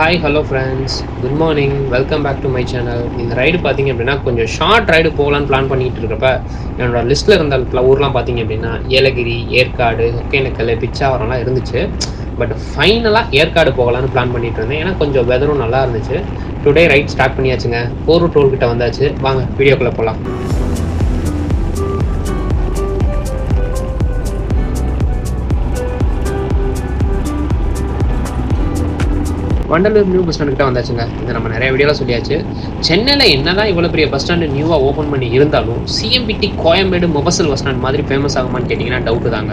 Hi hello friends good morning welcome back to my channel இந்த ride பார்த்தீங்க அப்படின்னா கொஞ்சம் ஷார்ட் ரைடு போகலான்னு பிளான் பண்ணிகிட்டு இருக்கப்ப என்னோட லிஸ்ட்டில் இருந்த ஊர்லாம் பார்த்தீங்க அப்படின்னா ஏலகிரி ஏற்காடு ஒகேனக்கல் பிச்சாவரம்லாம் இருந்துச்சு. பட் ஃபைனலாக ஏற்காடு போகலான்னு பிளான் பண்ணிட்டு இருந்தேன். ஏன்னா கொஞ்சம் வெதரும் நல்லா இருந்துச்சு. டுடே ரைட் ஸ்டார்ட் பண்ணியாச்சுங்க. போர் டோல்கிட்ட வந்தாச்சு. வாங்க வீடியோக்குள்ளே போகலாம் வண்டலூர் நியூ பஸ் ஸ்டாண்டு கிட்ட வந்தாச்சுங்க. இது நம்ம நிறைய வீடியோலாம் சொல்லியாச்சு. சென்னையில் என்னதான் இவ்வளோ பெரிய பஸ் ஸ்டாண்டு நியூவாக ஓப்பன் பண்ணி இருந்தாலும் CMBT Koyambedu mofussil bus stand மாதிரி ஃபேமஸ் ஆகுமான்னு கேட்டிங்கன்னா டவுட்டு தாங்க.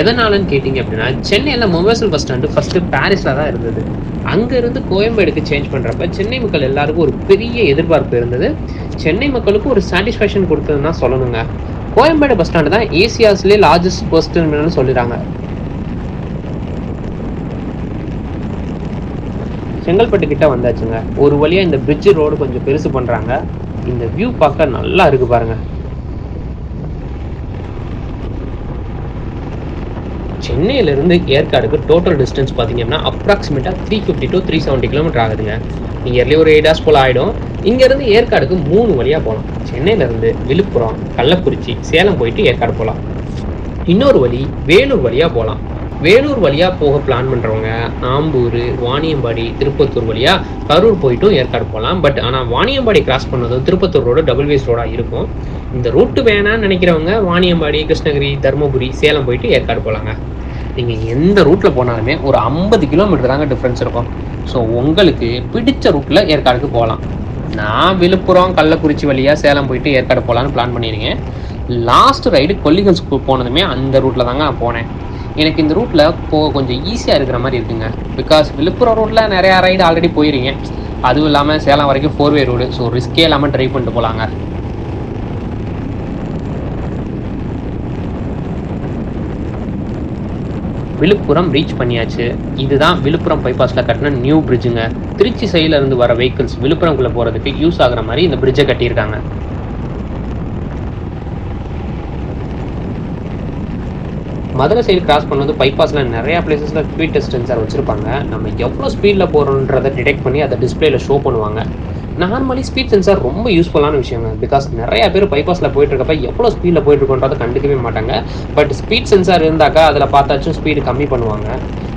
எதனாலன்னு கேட்டிங்க அப்படின்னா சென்னையில் மொபசல் பஸ் ஸ்டாண்டு ஃபஸ்ட்டு பாரிஸில் தான் இருந்தது. அங்கேருந்து கோயம்பேடுக்கு சேஞ்ச் பண்ணுறப்ப சென்னை மக்கள் எல்லாருக்கும் ஒரு பெரிய எதிர்பார்ப்பு இருந்தது. சென்னை மக்களுக்கு ஒரு சாட்டிஸ்ஃபேக்ஷன் கொடுத்ததுன்னு தான் சொல்லணுங்க. கோயம்பேடு பஸ் ஸ்டாண்டு தான் ஏசியாஸ்லேயே லார்ஜஸ்ட் பஸ் டெர்மினல்னு சொல்லிடுறாங்க. செங்கல்பட்டு கிட்ட வந்தாச்சுங்க. ஒரு வழியாக இந்த பிரிட்ஜ் ரோடு கொஞ்சம் பெருசு பண்ணுறாங்க இந்த வியூ பார்க்க நல்லா இருக்கு பாருங்க. சென்னையிலேருந்து ஏற்காடுக்கு டோட்டல் டிஸ்டன்ஸ் பார்த்தீங்கன்னா அப்ராக்சிமேட்டாக three fifty to three seventy kilometre ஆகுதுங்க. நியர்லி ஒரு எயிட் ஹவர்ஸ் போல் ஆகிடும் இங்கேருந்து ஏற்காடுக்கு மூணு வழியா போகலாம் சென்னையிலேருந்து விழுப்புரம் கள்ளக்குறிச்சி சேலம் போயிட்டு ஏற்காடு போகலாம் இன்னொரு வழி வேலூர் வழியா போகலாம் வேலூர் வழியாக போக பிளான் பண்ணுறவங்க ஆம்பூர் வாணியம்பாடி திருப்பத்தூர் வழியாக கரூர் போயிட்டும் ஏற்காடு போகலாம் பட் ஆனால் வாணியம்பாடி கிராஸ் பண்ணதும் திருப்பத்தூர் ரோடு டபுள் வேஸ் இருக்கும். இந்த ரூட்டு வேணாம்னு நினைக்கிறவங்க வாணியம்பாடி கிருஷ்ணகிரி தருமபுரி சேலம் போயிட்டு ஏற்காடு போகலாங்க நீங்கள் எந்த ரூட்டில் போனாலுமே ஒரு ஐம்பது கிலோமீட்டர் தாங்க டிஃப்ரென்ஸ் இருக்கும். ஸோ உங்களுக்கு பிடிச்ச ரூட்டில் ஏற்காடுக்கு போகலாம் நான் விழுப்புரம் கள்ளக்குறிச்சி வழியாக சேலம் போயிட்டு ஏற்காடு போகலான்னு பிளான் பண்ணியிருக்கேன். லாஸ்ட் ரைடு கொல்லிகல்ஸ் போனதுமே அந்த ரூட்டில் தாங்க நான் போனேன். எனக்கு இந்த ரூட்டில் போக கொஞ்சம் ஈஸியாக இருக்கிற மாதிரி இருக்குங்க. பிகாஸ் விழுப்புரம் ரூட்டில் நிறையா ரைடு ஆல்ரெடி போயிருங்க. அதுவும் இல்லாமல் சேலம் வரைக்கும் ஃபோர் வே ரோடு ஸோ ரிஸ்கே இல்லாமல் ட்ரைவ் பண்ணிட்டு போகலாங்க விழுப்புரம் ரீச் பண்ணியாச்சு. இதுதான் விழுப்புரம் பைபாஸில் கட்டின நியூ பிரிட்ஜுங்க திருச்சி சைடுல இருந்து வர வெஹிக்கிள்ஸ் விழுப்புரம்குள்ளே போகிறதுக்கு யூஸ் ஆகிற மாதிரி இந்த பிரிட்ஜை கட்டியிருக்காங்க. மதுரை சைடு கிராஸ் பண்ணும்போது பைபாஸில் நிறையா பிளேசஸில் ஸ்பீட் டெஸ்ட் சென்சார் வச்சுருப்பாங்க. நம்ம எவ்வளோ ஸ்பீடில் போகிறோன்றதை டிடெக்ட் பண்ணி அதை டிஸ்பிளேல ஷோ பண்ணுவாங்க. நார்மலி ஸ்பீட் சென்சார் ரொம்ப யூஸ்ஃபுல்லான விஷயங்க பிகாஸ் நிறைய பேர் பைபாஸில் போயிட்டுருக்கப்ப எவ்வளோ ஸ்பீடில் போயிட்டுருக்கோன்றதை கண்டுக்கவே மாட்டாங்க. பட் ஸ்பீட் சென்சார் இருந்தாக்கா அதில் பார்த்தாச்சும் ஸ்பீடு கம்மி பண்ணுவாங்க.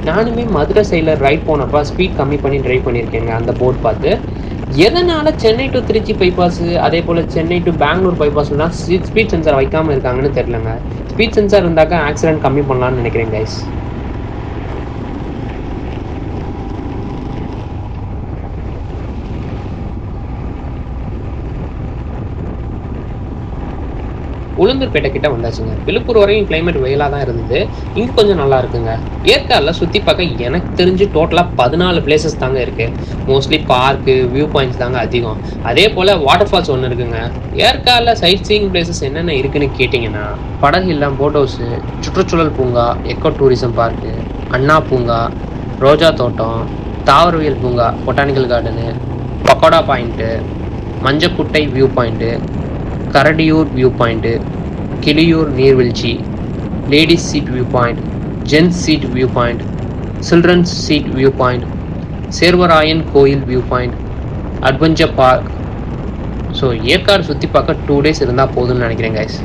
நானுமே மதுரை சைடில் ரைட் போனப்போ ஸ்பீட் கம்மி பண்ணி ட்ரைவ் பண்ணியிருக்கேங்க அந்த போர்ட் பார்த்து. எதனால சென்னை டு திருச்சி பைபாஸ் அதே போல் சென்னை டு பெங்களூர் பைபாஸ்ல தான் ஸ்பீட் சென்சார் வைக்காம இருக்காங்கன்னு தெரியலங்க. ஸ்பீட் சென்சார் இருந்தாக்கா ஆக்சிடென்ட் கம்மி பண்ணலாம்னு நினைக்கிறேன் கைஸ் உளுந்தூர்பேட்டை கிட்ட வந்தாச்சுங்க. விழுப்புரம் வரையும் கிளைமேட் வெயிலாக தான் இருந்தது. இங்கே கொஞ்சம் நல்லா இருக்குங்க. ஏற்காடில் சுற்றி பார்க்க எனக்கு தெரிஞ்சு டோட்டலாக பதினாலு பிளேசஸ் தாங்க இருக்கு. மோஸ்ட்லி பார்க்கு வியூ பாயிண்ட்ஸ் தாங்க அதிகம். அதே போல் வாட்டர் ஃபால்ஸ் ஒன்று இருக்குங்க. ஏற்காடில் சைட் சீயிங் பிளேசஸ் என்னென்ன இருக்குன்னு கேட்டிங்கன்னா படகு இல்லம் போட் ஹவுஸு சுற்றுச்சூழல் பூங்கா எக்கோ டூரிசம் பார்க்கு அண்ணா பூங்கா ரோஜா தோட்டம் தாவரவியல் பூங்கா botanical garden pagoda point Manjakuttai view point Karadiyur view point Kiliyur நீர்வீழ்ச்சி ladies seat view point gents seat view point children's seat view point Servarayan கோயில் view point adventure park so Yercaud சுற்றி பார்க்க two days இருந்தால் போதும்னு நினைக்கிறேன் guys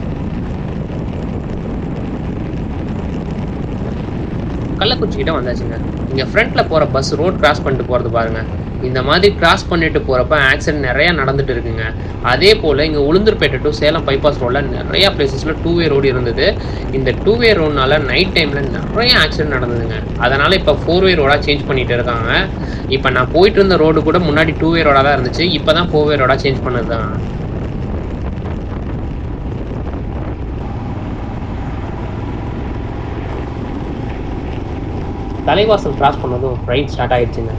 Kallakurichi வந்தாச்சுங்க. இங்கே ஃப்ரண்ட்டில் போகிற பஸ் ரோட் கிராஸ் பண்ணிட்டு போகிறது பாருங்க. இந்த மாதிரி கிராஸ் பண்ணிட்டு போகிறப்ப ஆக்சிடென்ட் நிறையா நடந்துட்டு இருக்குங்க. அதே போல் இங்கே உளுந்தூர்பேட்டை டு சேலம் பைபாஸ் ரோடில் நிறையா பிளேசஸில் டூ வே ரோடு இருந்தது. இந்த டூ வே ரோடுனால நைட் டைமில் நிறைய ஆக்சிடென்ட் நடந்ததுங்க. அதனால் இப்போ ஃபோர் வே ரோடாக சேஞ்ச் பண்ணிட்டு இருக்காங்க. இப்போ நான் போயிட்டு இருந்த ரோடு கூட முன்னாடி டூ வே ரோடாக தான் இருந்துச்சு. இப்போ தான் ஃபோர் வே ரோடாக சேஞ்ச் பண்ணது தலைவாசல் கிராஸ் பண்ணதும் ரைட் ஸ்டார்ட் ஆயிடுச்சுங்க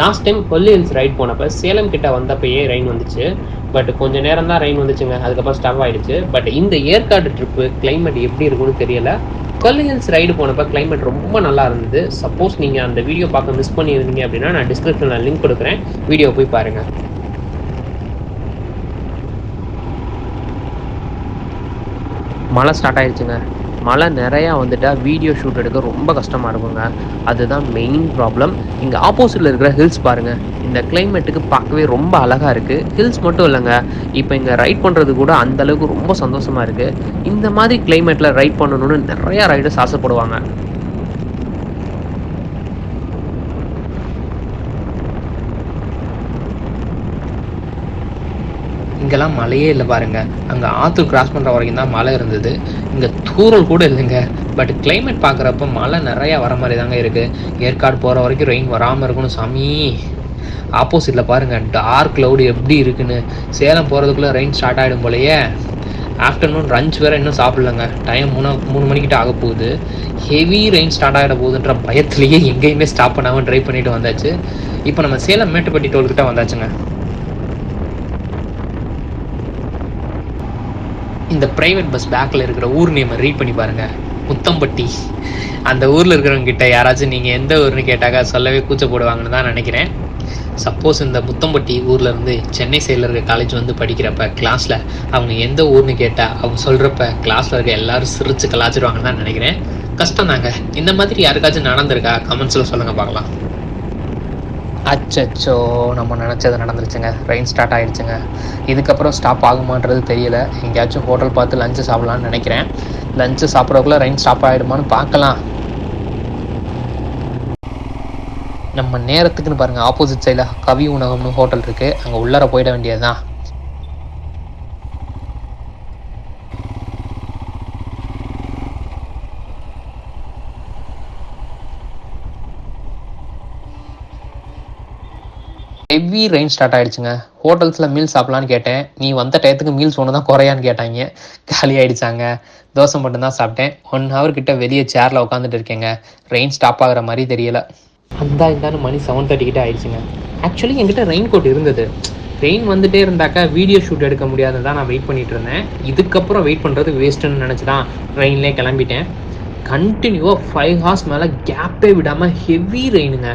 last time Kolli hills ride போனப்போ சேலம் கிட்ட வந்தப்பயே ரெயின் வந்துச்சு. பட் கொஞ்ச நேரம் தான் ரெயின் வந்துச்சுங்க. அதுக்கப்புறம் ஸ்டவ் ஆயிடுச்சு. பட் இந்த ஏற்காடு ட்ரிப்பு கிளைமேட் எப்படி இருக்கும்னு தெரியல. கொல்லி ஹில்ஸ் ரைடு போனப்போ கிளைமேட் ரொம்ப நல்லா இருந்தது. சப்போஸ் நீங்கள் அந்த வீடியோ பார்க்க மிஸ் பண்ணியிருந்தீங்க அப்படின்னா நான் டிஸ்கிரிப்ஷனில் லிங்க் கொடுக்குறேன். வீடியோ போய் பாருங்கள் மழை ஸ்டார்ட் ஆயிடுச்சுங்க. மழை நிறையா வந்துட்டால் வீடியோ ஷூட் எடுக்க ரொம்ப கஷ்டமாக இருக்குங்க. அதுதான் மெயின் ப்ராப்ளம் இங்கே ஆப்போசிட்டில் இருக்கிற ஹில்ஸ் பாருங்கள் இந்த கிளைமேட்டுக்கு பார்க்கவே ரொம்ப அழகாக இருக்குது ஹில்ஸ் மட்டும் இல்லைங்க. இப்போ இங்கே ரைட் பண்ணுறது கூட அந்த அளவுக்கு ரொம்ப சந்தோஷமாக இருக்குது இந்த மாதிரி கிளைமேட்டில் ரைட் பண்ணணும்னு நிறையா ரைடர்ஸ் ஆசைப்படுவாங்க. இங்கெல்லாம் மழையே இல்லை பாருங்க. அங்கே ஆற்று கிராஸ் பண்ணுற வரைக்கும் தான் மழை இருந்தது. இங்கே தூரல் கூட இல்லைங்க. பட் கிளைமேட் பார்க்குறப்ப மழை நிறையா வர மாதிரி தாங்க இருக்குது ஏற்காடு போகிற வரைக்கும் ரெயின் வராமல் இருக்கணும் சாமி. ஆப்போசிட்டில் பாருங்கள் டார்க் க்ளவுடு எப்படி இருக்குன்னு. சேலம் போகிறதுக்குள்ளே ரெயின் ஸ்டார்ட் ஆகிடும் போலயே. ஆஃப்டர்நூன் லஞ்ச் வேறு இன்னும் சாப்பிட்லங்க. டைம் மூணு மூணு மணிக்கிட்ட ஆக போகுது. ஹெவி ரெயின் ஸ்டார்ட் ஆகிட போகுதுன்ற பயத்துலேயே எங்கேயுமே ஸ்டாப் பண்ணாமல் ட்ரை பண்ணிட்டு வந்தாச்சு. இப்போ நம்ம சேலம் மேட்டுப்பட்டி டோல்கிட்ட வந்தாச்சுங்க. இந்த ப்ரைவேட் பஸ் பேக்கில் இருக்கிற ஊர் நேமை ரீட் பண்ணி பாருங்கள் முத்தம்பட்டி. அந்த ஊரில் இருக்கிறவங்க கிட்ட யாராச்சும் நீங்கள் எந்த ஊர்னு கேட்டாக்கா சொல்லவே கூச்சப்படுவாங்கன்னு தான் நினைக்கிறேன். சப்போஸ் இந்த முத்தம்பட்டி ஊரில் இருந்து சென்னை சைடில் இருக்க காலேஜ் வந்து படிக்கிறப்ப கிளாஸில் அவங்க எந்த ஊர்னு கேட்டால் அவங்க சொல்கிறப்ப கிளாஸில் இருக்க எல்லாரும் சிரிச்சு கலாச்சிருவாங்கன்னு தான் நினைக்கிறேன். கஷ்டம் தாங்க இந்த மாதிரி யாருக்காச்சும் நடந்திருக்கா? கமெண்ட்ஸில் சொல்லுங்கள் பார்க்கலாம். அச்சச்சோ நம்ம நினச்சது நடந்துருச்சுங்க. ரெயின் ஸ்டார்ட் ஆகிடுச்சுங்க இதுக்கப்புறம் ஸ்டாப் ஆகுமான்றது தெரியல. எங்கேயாச்சும் ஹோட்டல் பார்த்து லஞ்சு சாப்பிட்லான்னு நினைக்கிறேன். லஞ்சு சாப்பிட்றதுக்குள்ளே ரெயின் ஸ்டாப் ஆகிடுமான்னு பார்க்கலாம். நம்ம நேரத்துக்குன்னு பாருங்கள் ஆப்போசிட் சைடில் கவி உணவகம்னு ஹோட்டல் இருக்குது அங்கே உள்ளார போயிட வேண்டியது தான் ஹெவி ரெயின் ஸ்டார்ட் ஆயிடுச்சுங்க. ஹோட்டல்ஸில் மீல் சாப்பிட்லான்னு கேட்டேன். நீ வந்த டயத்துக்கு மீல்ஸ் ஒன்று தான் குறையான்னு கேட்டாங்க. காலி ஆயிடுச்சாங்க. தோசை மட்டும்தான் சாப்பிட்டேன். ஒன் ஹவர் கிட்ட வெளியே சேரில் உட்காந்துட்டு இருக்கேங்க. ரெயின் ஸ்டாப் ஆகிற மாதிரி தெரியல. அந்த இருந்தாலும் மணி செவன் தேர்ட்டி கிட்ட ஆயிடுச்சுங்க. ஆக்சுவலி என்கிட்ட ரெயின் கோட் இருந்தது. ரெயின் வந்துட்டே இருந்தாக்கா வீடியோ ஷூட் எடுக்க முடியாதுன்னு தான் நான் வெயிட் பண்ணிட்டு இருந்தேன். இதுக்கப்புறம் வெயிட் பண்ணுறது வேஸ்ட்டுன்னு நினச்சி தான் ரெயின்லேயே கிளம்பிட்டேன். கண்டினியூவாக ஃபைவ் ஹார்ஸ் மேலே கேப்பே விடாமல் ஹெவி ரெயினுங்க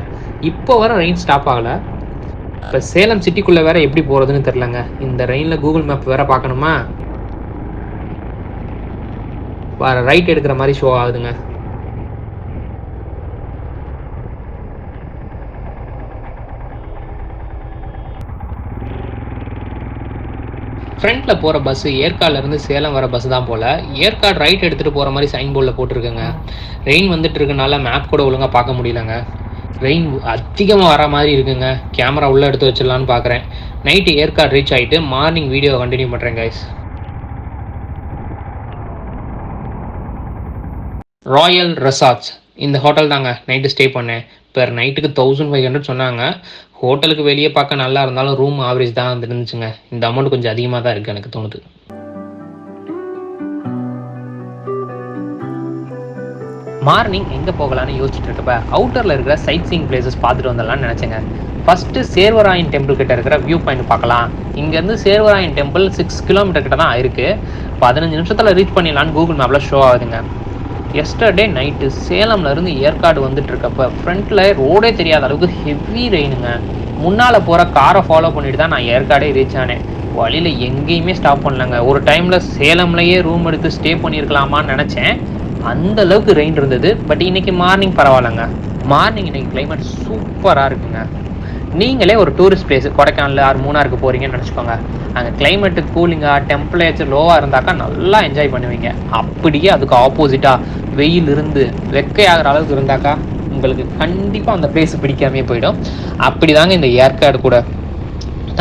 இப்போ வர ரெயின் ஸ்டாப் ஆகலை. இப்போ சேலம் சிட்டிக்குள்ளே வேற எப்படி போகிறதுன்னு தெரிலங்க இந்த ரெயினில் கூகுள் மேப் வேற பார்க்கணுமா? வர ரைட் எடுக்கிற மாதிரி ஷோ ஆகுதுங்க. ஃப்ரண்ட்டில் போகிற பஸ்ஸு ஏற்காடுலேருந்து சேலம் வர பஸ் தான் போல். ஏற்காடு ரைட் எடுத்துகிட்டு போகிற மாதிரி சைன் போர்டில் போட்டிருக்கேங்க. ரெயின் வந்துட்டு இருக்கனால மேப் கூட ஒழுங்காக பார்க்க முடியலங்க. ரெயின் அதிகமாக வர மாதிரி இருக்குங்க. கேமரா உள்ளே எடுத்து வச்சிடலான்னு பார்க்குறேன் நைட்டு ஏற்காடு ரீச் ஆகிட்டு மார்னிங் வீடியோ கண்டினியூ பண்ணுறேன் கைஸ் ராயல் ரெசார்ட்ஸ் இந்த ஹோட்டல் தாங்க. நைட்டு ஸ்டே பண்ணேன். பெர் நைட்டுக்கு தௌசண்ட் ஃபைவ் ஹண்ட்ரட் சொன்னாங்க. ஹோட்டலுக்கு வெளியே பார்க்க நல்லா இருந்தாலும் ரூம் ஆவரேஜ் தான் வந்து இருந்துச்சுங்க. இந்த அமௌண்ட் கொஞ்சம் அதிகமாக தான் இருக்குது எனக்கு தோணுது. மார்னிங் எங்கே போகலான்னு யோசிச்சுட்டு இருக்கப்ப அவுட்டரில் இருக்கிற சைட் சீயிங் பிளேசஸ் பார்த்துட்டு வந்துடலாம்னு நினச்சேங்க. ஃபஸ்ட்டு சேர்வராயன் டெம்பிள் கிட்ட இருக்கிற வியூ பாயிண்ட் பார்க்கலாம். இங்கேருந்து சேர்வராயன் டெம்பிள் சிக்ஸ் கிலோமீட்டர் கிட்ட தான் இருக்குது பதினஞ்சு நிமிஷத்தில் ரீச் பண்ணிடலான்னு கூகுள் மேப்பில் ஷோ ஆகுதுங்க. எஸ்டர்டே நைட்டு சேலம்லேருந்து ஏற்காடு வந்துட்டு இருக்கப்ப ஃப்ரண்ட்டில் ரோடே தெரியாத அளவுக்கு ஹெவி ரெயினுங்க முன்னால் போகிற காரை ஃபாலோ பண்ணிட்டு தான் நான் ஏற்காடே ரீச் ஆனேன். வழியில் எங்கேயுமே ஸ்டாப் பண்ணலங்க. ஒரு டைமில் சேலம்லேயே ரூம் எடுத்து ஸ்டே பண்ணியிருக்கலாமான்னு நினச்சேன். அந்த அளவுக்கு ரெயின் இருந்தது பட் இன்னைக்கு மார்னிங் பரவாயில்லங்க. மார்னிங் இன்னைக்கு கிளைமேட் சூப்பராக இருக்குங்க. நீங்களே ஒரு டூரிஸ்ட் பிளேஸ் கொடைக்கானல் ஆர் மூணாருக்கு போகிறீங்கன்னு நினச்சிக்கோங்க. அங்கே கிளைமேட்டு கூலிங்காக டெம்பரேச்சர் லோவாக இருந்தாக்கா நல்லா என்ஜாய் பண்ணுவீங்க. அப்படியே அதுக்கு ஆப்போசிட்டாக வெயில் இருந்து வெக்கையாகிற அளவுக்கு இருந்தாக்கா உங்களுக்கு கண்டிப்பாக அந்த பிளேஸ் பிடிக்காமே போயிடும். அப்படி தாங்க இந்த ஏற்காடு கூட.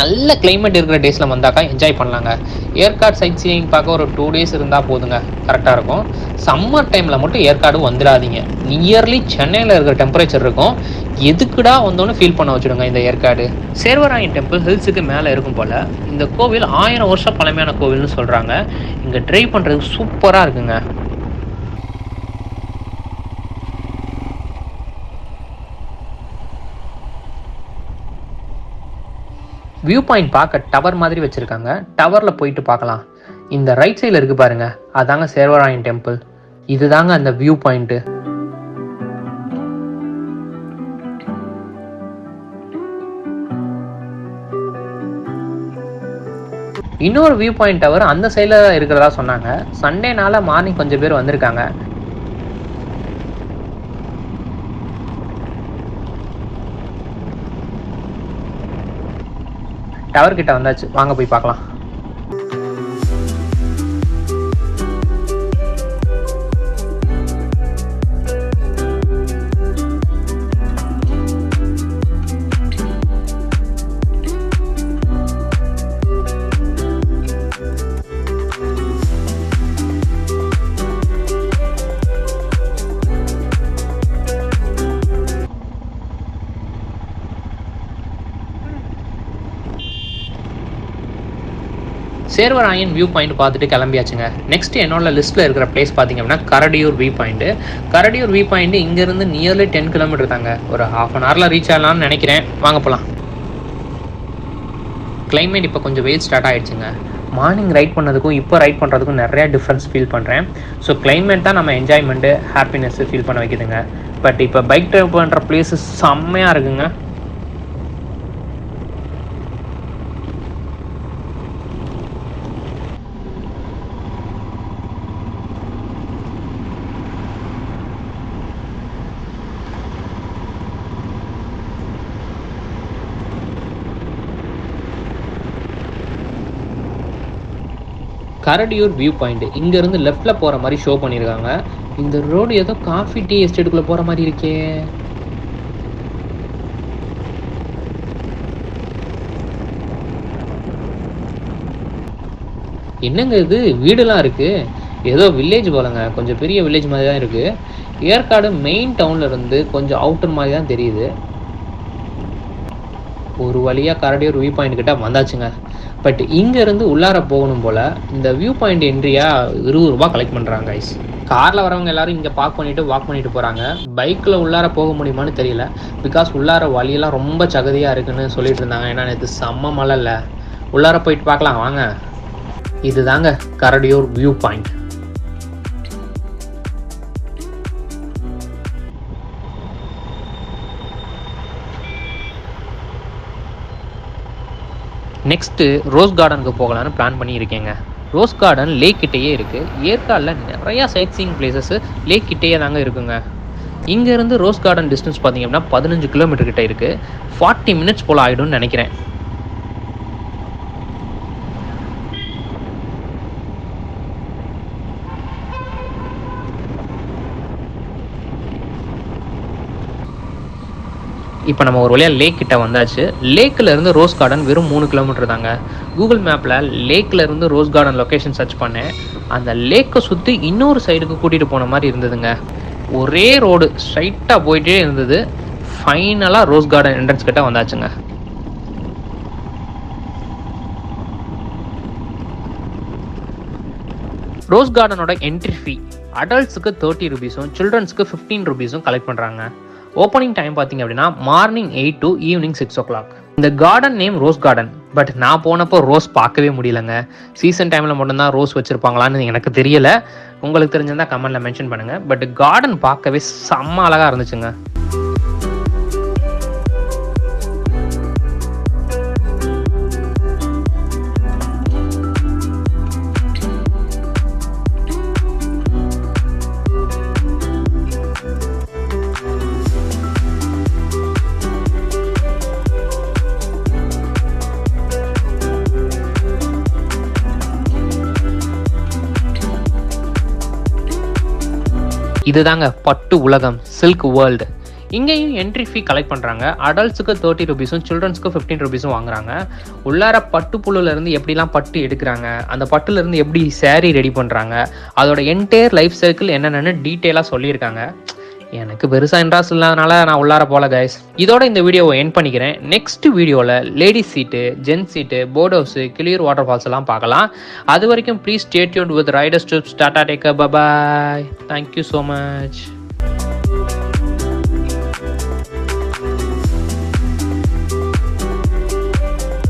நல்ல கிளைமேட் இருக்கிற டேஸில் வந்தாக்கா என்ஜாய் பண்ணலாங்க. ஏற்காடு சைட் சீயிங் பார்க்க ஒரு டூ டேஸ் இருந்தால் போதுங்க. கரெக்டாக இருக்கும். சம்மர் டைமில் மட்டும் ஏற்காடு வந்துடாதீங்க. நியர்லி சென்னையில் இருக்கிற டெம்பரேச்சர் இருக்கும். எதுக்குடா வந்தோன்னு ஃபீல் பண்ண வச்சுடுங்க இந்த ஏற்காடு சேர்வராயன் டெம்பிள் ஹில்ஸுக்கு மேலே இருக்கும் போல் இந்த கோவில் ஆயிரம் வருஷம் பழமையான கோவில்னு சொல்கிறாங்க இங்கே ட்ரைவ் பண்ணுறதுக்கு சூப்பராக இருக்குங்க. வியூ பாயிண்ட் பார்க்க டவர் மாதிரி வச்சுருக்காங்க. டவரில் போயிட்டு பார்க்கலாம். இந்த ரைட் சைடில் இருக்கு பாருங்க. அதாங்க சேர்வராயன் டெம்பிள் இதுதாங்க அந்த வியூ பாயிண்ட்டு இன்னொரு வியூ பாயிண்ட் டவர் அந்த சைடில் இருக்கிறதா சொன்னாங்க. சண்டேனால மார்னிங் கொஞ்சம் பேர் வந்திருக்காங்க. டவர் கிட்ட வந்தாச்சு. வாங்க போய் பார்க்கலாம். சேர்வராயன் வியூ பாயிண்ட் பார்த்துட்டு கிளம்பியாச்சுங்க. நெக்ஸ்ட் என்னோட லிஸ்ட்டில் இருக்கிற பிளேஸ் பார்த்தீங்க அப்படின்னா Karadiyur view point Karadiyur view point இங்கேருந்து நியர்லி டென் கிலோமீட்டர் தாங்க. ஒரு ஹாஃப் அன் ஹவரில் ரீச் ஆகலாம்னு நினைக்கிறேன். வாங்க போகலாம் கிளைமேட் இப்போ கொஞ்சம் வெயில் ஸ்டார்ட் ஆகிடுச்சுங்க மார்னிங் ரைட் பண்ணதுக்கும் இப்போ ரைட் பண்ணுறதுக்கும் நிறையா டிஃப்ரென்ஸ் ஃபீல் பண்ணுறேன் ஸோ கிளைமேட் தான் நம்ம என்ஜாய்மெண்ட்டு ஹாப்பினஸ்ஸு ஃபீல் பண்ண வைக்குதுங்க. பட் இப்போ பைக் ட்ரைவ் பண்ணுற பிளேஸஸ் செம்மையாக இருக்குங்க. கரடியூர் வியூ பாயிண்ட் இங்கேருந்து லெஃப்டில் போகிற மாதிரி ஷோ பண்ணியிருக்காங்க இந்த ரோடு ஏதோ காஃபி டீ எஸ்டேட்டுக்குள்ளே போகிற மாதிரி இருக்கே. என்னங்க இது? வீடுலாம் இருக்குது ஏதோ வில்லேஜ் போலங்க. கொஞ்சம் பெரிய வில்லேஜ் மாதிரி தான் இருக்குது ஏற்காடு மெயின் டவுன்ல இருந்து கொஞ்சம் அவுட்டர் மாதிரி தான் தெரியுது. ஒரு வழியாக கரடியூர் வியூ பாயிண்ட் கிட்ட வந்தாச்சுங்க. பட் இங்கேருந்து உள்ளார போகணும் போல் இந்த வியூ பாயிண்ட் என்ட்ரியாக இருபது ரூபா கலெக்ட் பண்ணுறாங்க ஐஸ் காரில் வரவங்க எல்லாரும் இங்கே பார்க் பண்ணிவிட்டு வாக் பண்ணிட்டு போகிறாங்க பைக்கில் உள்ளார போக முடியுமான்னு தெரியல. பிகாஸ் உள்ளார வழியெல்லாம் ரொம்ப சகதியாக இருக்குன்னு சொல்லிட்டு இருந்தாங்க. ஏன்னா இது செம்ம மழை இல்லை உள்ளார போயிட்டு பார்க்கலாம் வாங்க. இதுதாங்க Karadiyur view point next rose கார்டனுக்கு போகலான்னு பிளான் பண்ணியிருக்கேங்க. ரோஸ் கார்டன் லேக் கிட்டேயே இருக்குது ஏற்காடில் நிறையா சைட் சீயிங் பிளேசஸ்ஸு லேக் கிட்டேயே தாங்க இருக்குங்க. இங்கேருந்து ரோஸ் கார்டன் டிஸ்டன்ஸ் பார்த்தீங்க அப்படின்னா பதினஞ்சு கிலோமீட்டர் கிட்டே இருக்குது ஃபார்ட்டி மினிட்ஸ் போல் ஆகிடும்னு நினைக்கிறேன். இப்போ நம்ம ஒரு வழியாக லேக் கிட்ட வந்தாச்சு. லேக்கில் இருந்து ரோஸ் கார்டன் வெறும் மூணு கிலோமீட்டர் தாங்க. கூகுள் மேப்பில் லேக்கில் இருந்து ரோஸ் கார்டன் லொக்கேஷன் சர்ச் பண்ணேன். அந்த லேக்கை சுற்றி இன்னொரு சைடுக்கு கூட்டிகிட்டு போன மாதிரி இருந்ததுங்க. ஒரே ரோடு ஸ்ட்ரைட்டாக போயிட்டே இருந்தது. ஃபைனலாக ரோஸ் கார்டன் என்ட்ரன்ஸ் கிட்ட வந்தாச்சுங்க. ரோஸ் கார்டனோட என்ட்ரி ஃபீ அடல்ட்ஸுக்கு தேர்ட்டி ருபீஸும் சில்ட்ரன்ஸுக்கு ஃபிஃப்டீன் ருபீஸும் கலெக்ட் பண்ணுறாங்க ஓப்பனிங் டைம் பார்த்தீங்க அப்படின்னா morning eight to evening six o'clock இந்த garden name rose garden but நான் போனப்போ ரோஸ் பார்க்கவே முடியலங்க. சீசன் டைமில் மட்டும்தான் ரோஸ் வச்சுருப்பாங்களான்னு எனக்கு தெரியல. உங்களுக்கு தெரிஞ்சிருந்தால் கமெண்ட்டில் மென்ஷன் பண்ணுங்கள் பட் கார்டன் பார்க்கவே செம்ம அழகாக இருந்துச்சுங்க. இதுதாங்க பட்டு உலகம் சில்க் வேர்ல்டு இங்கேயும் என்ட்ரி ஃபீ கலெக்ட் பண்ணுறாங்க அடல்ட்ஸுக்கு தேர்ட்டி ருபீஸும் சில்ட்ரன்ஸ்க்கு ஃபிஃப்டீன் ருபீஸும் வாங்குறாங்க. உள்ளார பட்டு புல்லுலேருந்து எப்படிலாம் பட்டு எடுக்கிறாங்க அந்த பட்டுலேருந்து எப்படி சேரீ ரெடி பண்ணுறாங்க அதோட என்டையர் லைஃப் சைக்கிள் என்னென்னு டீட்டெயிலாக சொல்லியிருக்காங்க. எனக்கு பெருசாக இன்ட்ரெஸ்ட் இல்லாதனால நான் உள்ளார போல கைஸ் இதோட இந்த வீடியோவை என் பண்ணிக்கிறேன். நெக்ஸ்ட் வீடியோவில் ladies seat gents seat boat house clear water falls எல்லாம் பார்க்கலாம். அது வரைக்கும் please stay tuned with riders strips ta-ta take care bye bye thank you so much